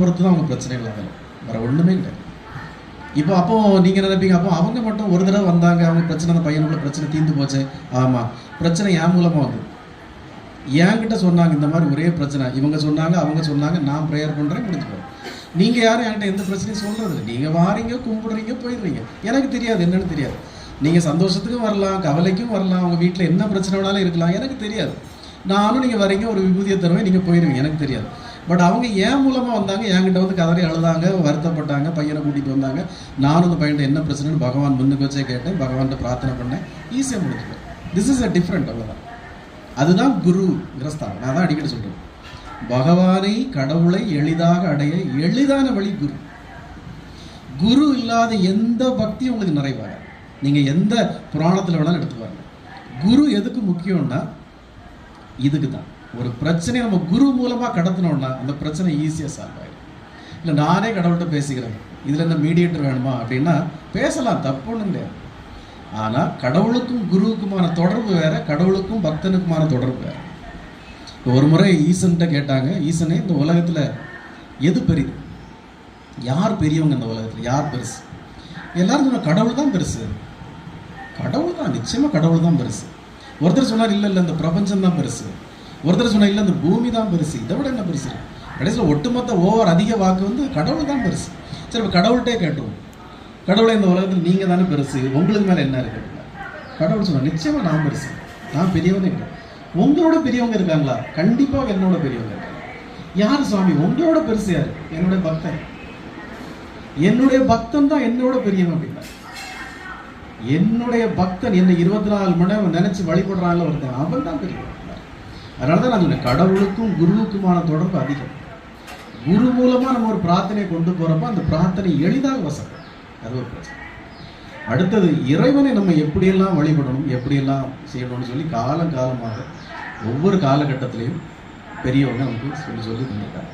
பொறுத்து தான் அவங்க பிரச்சனைகள் ஆகலாம் வேற ஒண்ணுமே இல்லை. இப்போ அப்போ நீங்க நினைப்பீங்க? அப்போ அவங்க மட்டும் ஒரு தடவை வந்தாங்க அவங்க பிரச்சனை அந்த பையனுக்குள்ள பிரச்சனை தீர்ந்து போச்சு. ஆமா. பிரச்சனை என் மூலமா வந்து என்கிட்ட சொன்னாங்க இந்த மாதிரி ஒரே பிரச்சனை. இவங்க சொன்னாங்க அவங்க சொன்னாங்க நான் ப்ரேயர் பண்றேன் முடிஞ்சு நீங்க யாரும் என்கிட்ட எந்த பிரச்சனையும் சொல்றது நீங்க வாரீங்க கும்பிடுறீங்க போயிடுறீங்க எனக்கு தெரியாது என்னன்னு தெரியாது. நீங்க சந்தோஷத்துக்கும் வரலாம் கவலைக்கும் வரலாம். உங்க வீட்டில் என்ன பிரச்சனை வேணாலும் இருக்கலாம். எனக்கு தெரியாது. நானும் நீங்க வரீங்க ஒரு விபூதியை தருவேன் நீங்க போயிருவீங்க. எனக்கு தெரியாது. பட் அவங்க ஏன் மூலமாக வந்தாங்க? என்கிட்ட வந்து கதறி அழுதாங்க வருத்தப்பட்டாங்க பையனை கூட்டிட்டு வந்தாங்க. நானும் அந்த பையன்ட்ட என்ன பிரச்சனைன்னு பகவான் முன்னுக்கு வச்சே கேட்டேன். பகவான்கிட்ட பிரார்த்தனை பண்ணேன். ஈஸியாக முடிஞ்சுப்பேன் திஸ் இஸ் அ டிஃப்ரெண்ட் அவ்வளோதான் அதுதான் குரு கிரஸ்தான் நான் தான் அடிக்கடி சொல்கிறேன் பகவானை கடவுளை எளிதாக அடைய எளிதான வழி குரு. குரு இல்லாத எந்த பக்தியும் உங்களுக்கு நிறைவாக நீங்கள் எந்த புராணத்தில் வேணாலும் எடுத்து பாருங்க குரு எதுக்கு முக்கியம்னா இதுக்கு தான் ஒரு பிரச்சனையை நம்ம குரு மூலமாக கடத்தினோம்னா அந்த பிரச்சனை ஈஸியாக சால்வ் ஆகிடும் இல்லை நானே கடவுள்கிட்ட பேசிக்கிறேன். இதில் என்ன மீடியேட்டர் வேணுமா அப்படின்னா பேசலாம் தப்பு ஒண்ணும் கிடையாது. கடவுளுக்கும் குருவுக்குமான தொடர்பு வேறு கடவுளுக்கும் பக்தனுக்குமான தொடர்பு வேறு. இப்போ ஒரு முறை ஈசன்கிட்ட கேட்டாங்க ஈசனே இந்த உலகத்தில் எது பெரியது யார் பெரியவங்க இந்த உலகத்தில்? யார் பெருசு? எல்லாரும் சொன்னால் கடவுள் தான் பெருசு. கடவுள் தான் நிச்சயமாக கடவுள் தான் பெருசு. ஒருத்தர் சொன்னார் இல்லை இல்லை இந்த பிரபஞ்சம் தான் பெருசு. ஒருத்தர் சொன்ன இல்லை அந்த பூமி தான் பெருசு. இதை விட என்ன பெருசு? கடைசியில் ஒட்டுமொத்த ஓவர் அதிக வாக்கு வந்து கடவுள் தான் பெருசு. சரி இப்போ கடவுள்கிட்டே கேட்டோம் கடவுளை இந்த உலகத்தில் நீங்க தானே பெருசு. உங்களுக்கு மேலே என்ன இருக்கு? கடவுள் சொன்னார் நிச்சயமாக நான் பெருசு. நான் பெரியவனே இல்லை. உங்களோட பெரியவங்க இருக்காங்களா? கண்டிப்பாக என்னோட பெரியவங்க இருக்காங்க. யார் சுவாமி? உங்களோட பெருசு யாரு? என்னுடைய பக்தன். என்னுடைய பக்தன் தான் என்னோட பெரியவன் அப்படின்னா. என்னுடைய பக்தன் என்னை இருபத்தி நாலு மணி நேரம் நினைச்சு வழிபடுறான்ல ஒருத்தன். அவன் தான் பெரியவன். அதனால தான் நான் சொன்னேன் கடவுளுக்கும் குருவுக்குமான தொடர்பு அதிகம். குரு மூலமாக நம்ம ஒரு பிரார்த்தனை கொண்டு போகிறப்ப அந்த பிரார்த்தனை எளிதாக வசப்படும். அது ஒரு பிரச்சனை. அடுத்தது இறைவனை நம்ம எப்படியெல்லாம் வழிபடணும் எப்படியெல்லாம் செய்யணும்னு சொல்லி காலம் காலமாக ஒவ்வொரு காலகட்டத்திலையும் பெரியவங்க நமக்கு சொல்லி சொல்லி தந்திருக்காங்க.